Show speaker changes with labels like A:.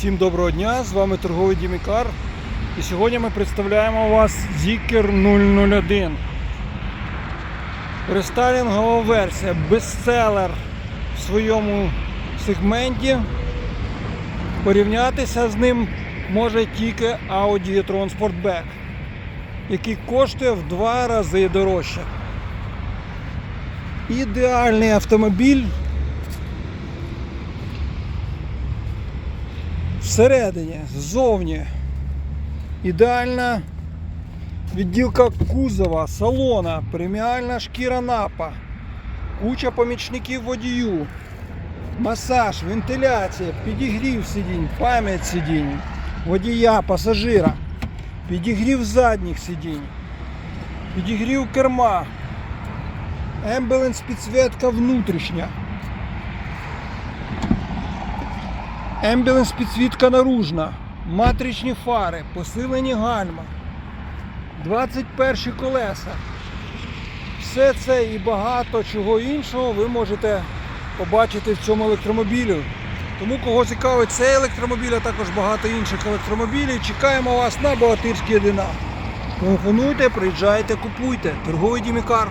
A: Всім доброго дня! З вами торговий Дімікар. І сьогодні ми представляємо вас Zikr 001. Рестайлінгова версія, бестселер в своєму сегменті. Порівнятися з ним може тільки Audi e-tron Sportback, який коштує в два рази дорожче. Ідеальний автомобіль всередині, ззовні. Ідеальна відділка кузова, салона, преміальна шкіра напа, куча помічників водію, масаж, вентиляція, підігрів сидінь, пам'ять сидінь, водія, пасажира, підігрів задніх сидінь, підігрів керма, ембеленс підсвітка внутрішня. Ембіленс підсвітка наружна, матричні фари, посилені гальма, 21 колеса. Все це і багато чого іншого ви можете побачити в цьому електромобілі. Тому кого цікавить цей електромобіль, а також багато інших електромобілів, чекаємо вас на Богатирський 1. Телефонуйте, приїжджайте, купуйте. Торговий Дімікар.